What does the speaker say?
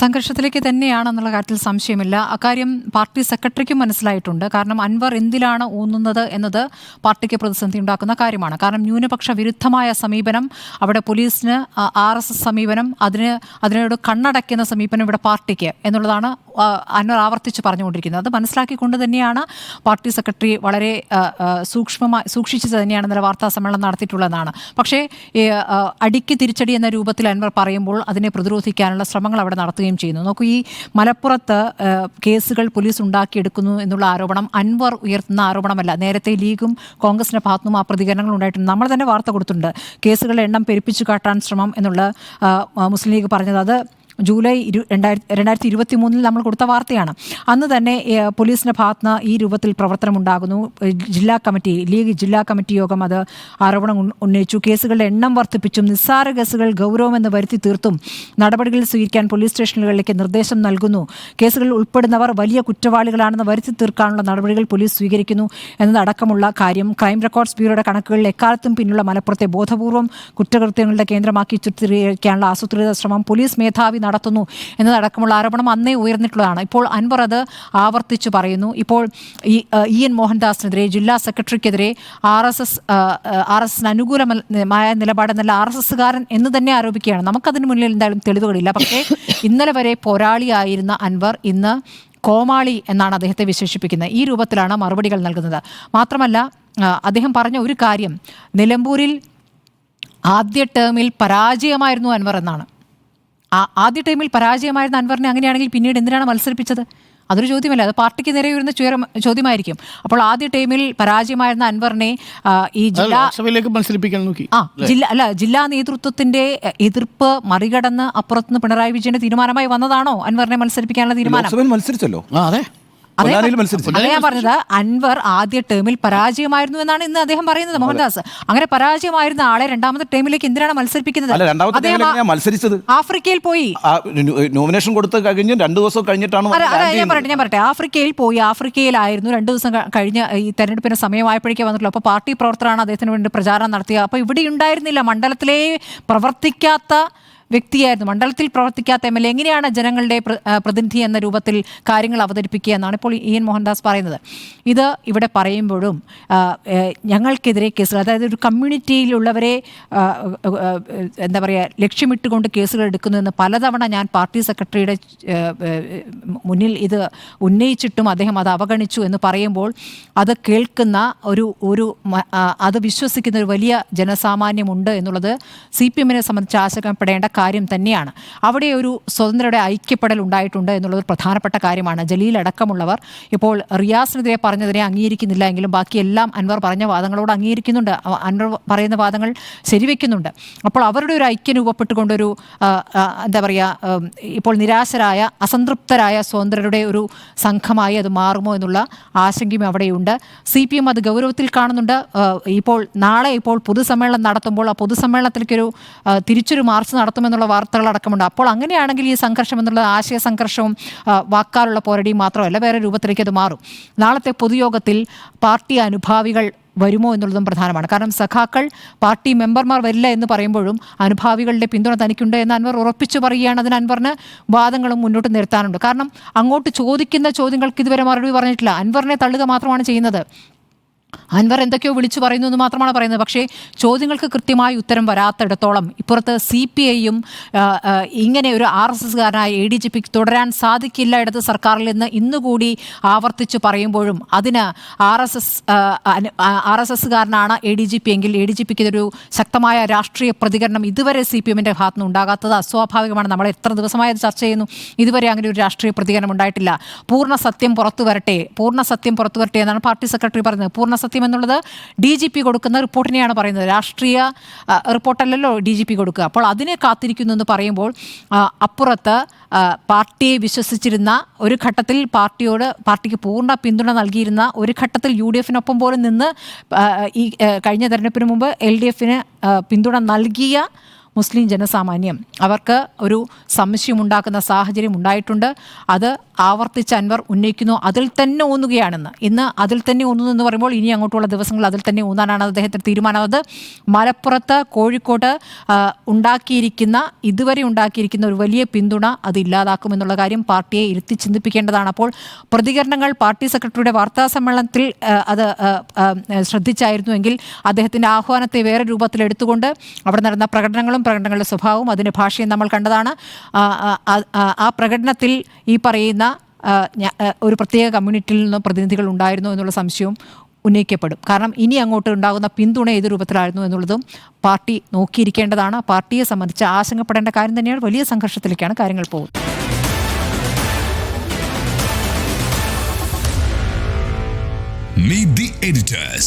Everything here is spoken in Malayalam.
സംഘർഷത്തിലേക്ക് തന്നെയാണെന്നുള്ള കാര്യത്തിൽ സംശയമില്ല. അക്കാര്യം പാർട്ടി സെക്രട്ടറിക്കും മനസ്സിലായിട്ടുണ്ട്. കാരണം അൻവർ എന്തിലാണ് ഊന്നുന്നത് എന്നത് പാർട്ടിക്ക് പ്രതിസന്ധി ഉണ്ടാക്കുന്ന കാര്യമാണ്. കാരണം ന്യൂനപക്ഷ വിരുദ്ധമായ സമീപനം അവിടെ പോലീസിന് ആർ എസ് എസ് സമീപനം അതിന് അതിനോട് കണ്ണടയ്ക്കുന്ന സമീപനം ഇവിടെ പാർട്ടിക്ക് എന്നുള്ളതാണ് അൻവർ ആവർത്തിച്ച് പറഞ്ഞുകൊണ്ടിരിക്കുന്നത്. അത് മനസ്സിലാക്കിക്കൊണ്ട് തന്നെയാണ് പാർട്ടി സെക്രട്ടറി വളരെ സൂക്ഷ്മമായി സൂക്ഷിച്ചത് തന്നെയാണ് ഇന്നലെ വാർത്താ സമ്മേളനം നടത്തിയിട്ടുള്ളതെന്നാണ്. പക്ഷേ അടിക്ക് തിരിച്ചടി എന്ന രൂപത്തിൽ അൻവർ പറയുമ്പോൾ അതിനെ പ്രതിരോധിക്കാനുള്ള ശ്രമങ്ങൾ അവിടെ നടത്തുകയും ചെയ്യുന്നു. നോക്കൂ ഈ മലപ്പുറത്ത് കേസുകൾ പോലീസ് ഉണ്ടാക്കിയെടുക്കുന്നു എന്നുള്ള ആരോപണം അൻവർ ഉയർത്തുന്ന ആരോപണമല്ല. നേരത്തെ ലീഗും കോൺഗ്രസിന്റെ ഭാഗത്തുനിന്നും ആ പ്രതികരണങ്ങൾ ഉണ്ടായിട്ടുണ്ട്. നമ്മൾ തന്നെ വാർത്ത കൊടുത്തിട്ടുണ്ട്. കേസുകളുടെ എണ്ണം പെരുപ്പിച്ചു കാട്ടാൻ ശ്രമം എന്നുള്ള മുസ്ലിം ലീഗ് പറഞ്ഞത്. അത് ജൂലൈ ഇരു രണ്ടായിരത്തി രണ്ടായിരത്തി ഇരുപത്തി മൂന്നിൽ നമ്മൾ കൊടുത്ത വാർത്തയാണ്. അന്ന് തന്നെ പോലീസിന്റെ ഭാഗത്തുനിന്ന് ഈ രൂപത്തിൽ പ്രവർത്തനമുണ്ടാകുന്നു. ജില്ലാ കമ്മിറ്റി ലീഗ് ജില്ലാ കമ്മിറ്റി യോഗം അത് ആരോപണം ഉന്ന- ഉന്നയിച്ചു. കേസുകളുടെ എണ്ണം വർദ്ധിപ്പിച്ചും നിസ്സാര കേസുകൾ ഗൗരവമെന്ന് വരുത്തി തീർത്തും നടപടികൾ സ്വീകരിക്കാൻ പോലീസ് സ്റ്റേഷനുകളിലേക്ക് നിർദ്ദേശം നൽകുന്നു. കേസുകളിൽ ഉൾപ്പെടുന്നവർ വലിയ കുറ്റവാളികളാണെന്ന് വരുത്തി തീർക്കാനുള്ള നടപടികൾ പോലീസ് സ്വീകരിക്കുന്നു എന്നതടക്കമുള്ള കാര്യം. ക്രൈം റെക്കോർഡ്സ് ബ്യൂറോയുടെ കണക്കുകളിൽ എക്കാലത്തും പിന്നുള്ള മലപ്പുറത്തെ ബോധപൂർവം കുറ്റകൃത്യങ്ങളുടെ കേന്ദ്രമാക്കി ചിത്രീകരിക്കാനുള്ള ആസൂത്രിത ശ്രമം പോലീസ് മേധാവി നടത്തുന്നു എന്നതടക്കമുള്ള ആരോപണം അന്നേ ഉയർന്നിട്ടുള്ളതാണ്. ഇപ്പോൾ അൻവർ അത് ആവർത്തിച്ചു പറയുന്നു. ഇപ്പോൾ ഈ ഇ എൻ മോഹൻദാസിനെതിരെ ജില്ലാ സെക്രട്ടറിക്കെതിരെ R S S R S എസിന് അനുകൂലമായ നിലപാടെന്നല്ല ആർ എസ് എസ്സുകാരൻ എന്ന് തന്നെ ആരോപിക്കുകയാണ്. നമുക്കതിന് മുന്നിൽ എന്തായാലും തെളിവുകളില്ല. പക്ഷേ ഇന്നലെ വരെ പോരാളിയായിരുന്ന അൻവർ ഇന്ന് കോമാളി എന്നാണ് അദ്ദേഹത്തെ വിശേഷിപ്പിക്കുന്നത്. ഈ രൂപത്തിലാണ് മറുപടികൾ നൽകുന്നത്. മാത്രമല്ല അദ്ദേഹം പറഞ്ഞ ഒരു കാര്യം നിലമ്പൂരിൽ ആദ്യ ടേമിൽ പരാജയമായിരുന്നു അൻവർ എന്നാണ്. ആദ്യ ടൈമിൽ പരാജയമായിരുന്ന അൻവറിനെ അങ്ങനെയാണെങ്കിൽ പിന്നീട് എന്തിനാണ് മത്സരിപ്പിച്ചത്? അതൊരു ചോദ്യമല്ല. അത് പാർട്ടിക്ക് നേരെ ഉയരുന്ന ചുയരം- ചോദ്യമായിരിക്കും. അപ്പോൾ ആദ്യ ടൈമിൽ പരാജയമായിരുന്ന അൻവറിനെ ഈ ജില്ലാ മത്സരിപ്പിക്കാൻ നോക്കി. ആ ജില്ല അല്ല ജില്ലാ നേതൃത്വത്തിന്റെ എതിർപ്പ് മറികടന്ന് അപ്പുറത്തുനിന്ന് പിണറായി വിജയന്റെ തീരുമാനമായി വന്നതാണോ അൻവറിനെ മത്സരിപ്പിക്കാനുള്ള തീരുമാനം? മത്സരിച്ചല്ലോ. അതെ. ഞാൻ പറഞ്ഞത് അൻവർ ആദ്യ ടേമിൽ പരാജയമായിരുന്നു എന്നാണ് ഇന്ന് അദ്ദേഹം പറയുന്നത് മോഹൻദാസ്. അങ്ങനെ പരാജയമായിരുന്ന ആളെ രണ്ടാമത്തെ ടേമിലേക്ക് എന്തിനാണ് മത്സരിപ്പിക്കുന്നത്. അല്ല രണ്ടാമത്തെ അദ്ദേഹം ഞാൻ മത്സരിച്ചത്. ആഫ്രിക്കയിൽ പോയി. നോമിനേഷൻ കൊടുത്ത് കഴിഞ്ഞ് രണ്ടു ദിവസം കഴിഞ്ഞിട്ടാണ് ഞാൻ. പറയട്ടെ ഞാൻ പറയട്ടെ. ആഫ്രിക്കയിൽ പോയി ആഫ്രിക്കയിലായിരുന്നു. രണ്ടു ദിവസം കഴിഞ്ഞ കഴിഞ്ഞ് ഈ തെരഞ്ഞെടുപ്പിന് സമയമായപ്പോഴേക്കേ വന്നിട്ടുള്ളൂ അപ്പോൾ പാർട്ടി പ്രവർത്തകരാണ് അദ്ദേഹത്തിന് വേണ്ടി പ്രചാരണം നടത്തിയത്. അപ്പോൾ ഇവിടെ ഉണ്ടായിരുന്നില്ല മണ്ഡലത്തിലെ പ്രവർത്തിക്കാത്ത വ്യക്തിയായിരുന്നു. മണ്ഡലത്തിൽ പ്രവർത്തിക്കാത്ത എം എൽ എ. എങ്ങനെയാണ് ജനങ്ങളുടെ പ്രതിനിധി എന്ന രൂപത്തിൽ കാര്യങ്ങൾ അവതരിപ്പിക്കുക എന്നാണ് ഇപ്പോൾ ഇ എൻ മോഹൻദാസ് പറയുന്നത്. ഇത് ഇവിടെ പറയുമ്പോഴും ഞങ്ങൾക്കെതിരെ കേസുകൾ അതായത് ഒരു കമ്മ്യൂണിറ്റിയിലുള്ളവരെ എന്താ പറയുക ലക്ഷ്യമിട്ടുകൊണ്ട് കേസുകൾ എടുക്കുന്നു എന്ന് പലതവണ ഞാൻ പാർട്ടി സെക്രട്ടറിയുടെ മുന്നിൽ ഇത് ഉന്നയിച്ചിട്ടും അദ്ദേഹം അത് അവഗണിച്ചു എന്ന് പറയുമ്പോൾ അത് കേൾക്കുന്ന ഒരു ഒരു അത് വിശ്വസിക്കുന്ന ഒരു വലിയ ജനസാമാന്യമുണ്ട് എന്നുള്ളത് സി പി എമ്മിനെ സംബന്ധിച്ച് ആശങ്കപ്പെടേണ്ട കാര്യം തന്നെയാണ്. അവിടെ ഒരു സ്വതന്ത്രയുടെ ഐക്യപ്പെടൽ ഉണ്ടായിട്ടുണ്ട് എന്നുള്ളത് ഒരു പ്രധാനപ്പെട്ട കാര്യമാണ്. ജലീൽ അടക്കമുള്ളവർ ഇപ്പോൾ റിയാസിനെതിരെ പറഞ്ഞതിനെ അംഗീകരിക്കുന്നില്ല എങ്കിലും ബാക്കിയെല്ലാം അൻവർ പറഞ്ഞ വാദങ്ങളോട് അംഗീകരിക്കുന്നുണ്ട്. അൻവർ പറയുന്ന വാദങ്ങൾ ശരിവെക്കുന്നുണ്ട്. അപ്പോൾ അവരുടെ ഒരു ഐക്യം രൂപപ്പെട്ടുകൊണ്ടൊരു എന്താ പറയുക ഇപ്പോൾ നിരാശരായ അസംതൃപ്തരായ സ്വതന്ത്രരുടെ ഒരു സംഘമായി അത് മാറുമോ എന്നുള്ള ആശങ്കയും അവിടെയുണ്ട്. സി പി എം അത് ഗൗരവത്തിൽ കാണുന്നുണ്ട്. ഇപ്പോൾ നാളെ ഇപ്പോൾ പൊതുസമ്മേളനം നടത്തുമ്പോൾ ആ പൊതുസമ്മേളനത്തിലേക്കൊരു തിരിച്ചൊരു മാർച്ച് നടത്തുമെന്നുള്ള വാർത്തകളടക്കമുണ്ട് അപ്പോൾ അങ്ങനെയാണെങ്കിൽ ഈ സംഘർഷം എന്നുള്ള ആശയ സംഘർഷവും വാക്കാലുള്ള പോരടിയും മാത്രമല്ല വേറെ രൂപത്തിലേക്ക് അത് മാറും. നാളത്തെ പൊതുയോഗത്തിൽ പാർട്ടി അനുഭാവികൾ വരുമോ എന്നുള്ളതും പ്രധാനമാണ്. കാരണം സഖാക്കൾ പാർട്ടി മെമ്പർമാർ വരില്ല എന്ന് പറയുമ്പോഴും അനുഭാവികളുടെ പിന്തുണ തനിക്കുണ്ട് എന്ന് അൻവർ ഉറപ്പിച്ചു പറയുകയാണ് അതിന് അൻവറിന് വാദങ്ങളും മുന്നോട്ട് നിർത്താനുണ്ട്. കാരണം അങ്ങോട്ട് ചോദിക്കുന്ന ചോദ്യങ്ങൾക്ക് ഇതുവരെ മറുപടി പറഞ്ഞിട്ടില്ല. അൻവറിനെ തള്ളുക മാത്രമാണ് ചെയ്യുന്നത്. അൻവർ എന്തൊക്കെയോ വിളിച്ചു പറയുന്നു എന്ന് മാത്രമാണ് പറയുന്നത്. പക്ഷേ ചോദ്യങ്ങൾക്ക് കൃത്യമായി ഉത്തരം വരാത്തിടത്തോളം ഇപ്പുറത്ത് സി പി ഐയും ഇങ്ങനെ ഒരു ആർ എസ് എസ്കാരനായ എ ഡി ജി പിക്ക് തുടരാൻ സാധിക്കില്ല ഇടത് സർക്കാരിൽ നിന്ന് ഇന്നുകൂടി ആവർത്തിച്ച് പറയുമ്പോഴും അതിന് R S S R S എസ്കാരനാണ് A D G P എങ്കിൽ എ ഡി ജി പിക്ക് ഇതൊരു ശക്തമായ രാഷ്ട്രീയ പ്രതികരണം ഇതുവരെ സി പി എമ്മിന്റെ ഭാഗത്ത് നിന്ന് ഉണ്ടാകാത്തത് അസ്വാഭാവികമാണ്. നമ്മൾ എത്ര ദിവസമായി ചർച്ച ചെയ്യുന്നു. ഇതുവരെ അങ്ങനെ ഒരു രാഷ്ട്രീയ പ്രതികരണം ഉണ്ടായിട്ടില്ല. പൂർണ സത്യം പുറത്തു വരട്ടെ. പൂർണ സത്യം പുറത്തു വരട്ടെ എന്നാണ് പാർട്ടി സെക്രട്ടറി പറയുന്നത് പൂർണ സത്യം എന്നുള്ളത് ഡി ജി പി കൊടുക്കുന്ന റിപ്പോർട്ടിനെയാണ് പറയുന്നത്. രാഷ്ട്രീയ റിപ്പോർട്ടല്ലല്ലോ ഡി ജി പി കൊടുക്കുക. അപ്പോൾ അതിനെ കാത്തിരിക്കുന്നു എന്ന് പറയുമ്പോൾ അപ്പുറത്ത് പാർട്ടിയെ വിശ്വസിച്ചിരുന്ന ഒരു ഘട്ടത്തിൽ പാർട്ടിയോട് പാർട്ടിക്ക് പൂർണ പിന്തുണ നൽകിയിരുന്ന ഒരു ഘട്ടത്തിൽ യു ഡി എഫിനൊപ്പം പോലും നിന്ന് ഈ കഴിഞ്ഞ തെരഞ്ഞെടുപ്പിന് മുമ്പ് എൽ ഡി എഫിന് പിന്തുണ നൽകിയ മുസ്ലിം ജനസാമാന്യം. അവർക്ക് ഒരു സംശയമുണ്ടാക്കുന്ന സാഹചര്യം ഉണ്ടായിട്ടുണ്ട്. അത് ആവർത്തിച്ച് അൻവർ ഉന്നയിക്കുന്നു അതിൽ തന്നെ ഊന്നുകയാണെന്ന്. ഇന്ന് അതിൽ തന്നെ ഊന്നുന്നു എന്ന് പറയുമ്പോൾ ഇനി അങ്ങോട്ടുള്ള ദിവസങ്ങൾ അതിൽ തന്നെ ഊന്നാനാണ് അദ്ദേഹത്തിന്റെ തീരുമാനമായത് മലപ്പുറത്ത് കോഴിക്കോട് ഉണ്ടാക്കിയിരിക്കുന്ന ഇതുവരെ ഉണ്ടാക്കിയിരിക്കുന്ന ഒരു വലിയ പിന്തുണ അത് ഇല്ലാതാക്കുമെന്നുള്ള കാര്യം പാർട്ടിയെ ഇരുത്തി ചിന്തിപ്പിക്കേണ്ടതാണ്. അപ്പോൾ പ്രതികരണങ്ങൾ പാർട്ടി സെക്രട്ടറിയുടെ വാർത്താ സമ്മേളനത്തിൽ അത് ശ്രദ്ധിച്ചായിരുന്നുവെങ്കിൽ അദ്ദേഹത്തിന്റെ ആഹ്വാനത്തെ വേറെ രൂപത്തിൽ എടുത്തുകൊണ്ട് അവിടെ നടന്ന പ്രകടനങ്ങളും പ്രകടനങ്ങളുടെ സ്വഭാവവും അതിന്റെ ഭാഷയും നമ്മൾ കണ്ടതാണ്. ആ, പ്രകടനത്തിൽ ഈ പറയുന്ന ഒരു പ്രത്യേക കമ്മ്യൂണിറ്റിയിൽ നിന്ന് പ്രതിനിധികൾ ഉണ്ടായിരുന്നു എന്നുള്ള സംശയവും ഉന്നയിക്കപ്പെടും. കാരണം ഇനി അങ്ങോട്ട് ഉണ്ടാകുന്ന പിന്തുണ ഏത് രൂപത്തിലായിരുന്നു എന്നുള്ളതും പാർട്ടി നോക്കിയിരിക്കേണ്ടതാണ്. പാർട്ടിയെ സംബന്ധിച്ച് ആശങ്കപ്പെടേണ്ട കാര്യം തന്നെയാണ്. വലിയ സംഘർഷത്തിലേക്കാണ് കാര്യങ്ങൾ പോകുന്നത്. Meet the editors.